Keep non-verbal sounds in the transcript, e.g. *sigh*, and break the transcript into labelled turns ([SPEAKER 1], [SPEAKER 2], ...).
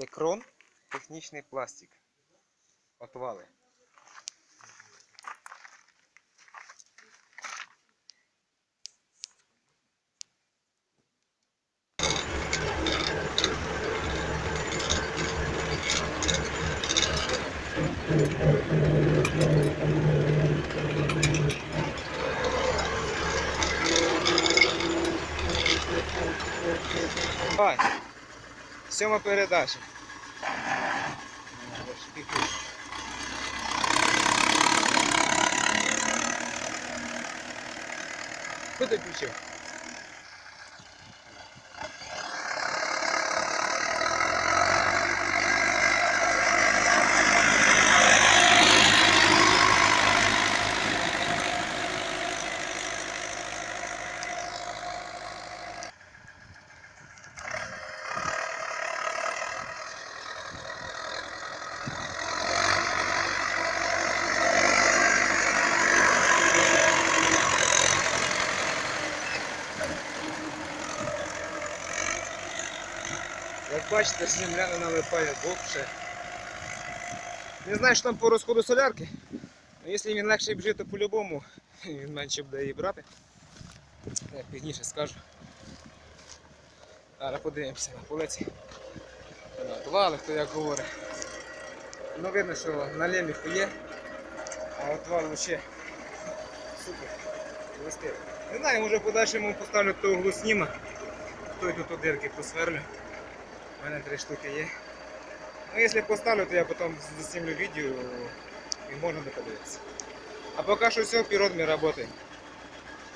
[SPEAKER 1] Текрон, технічний пластик. Отвали. Давай. Сьома передача. Хто ти Як бачите, земля не налипає довше. Не знаю, що там по розходу солярки. але Якщо він легше біжить, то по-любому *laughs* він менше буде її брати. Я пізніше скажу. Зараз подивимося на полиці. Отвали, хто як говорить. Ну видно, що на леміху є, а отвал ще супер. Не знаю, може в подальшому поставлю того глусніма. Той тут дирки посверлю. У мене три штуки є. Ну, якщо поставлю, то я потім заснімлю відео і можна подивитися. А поки що все, вперед мій працює.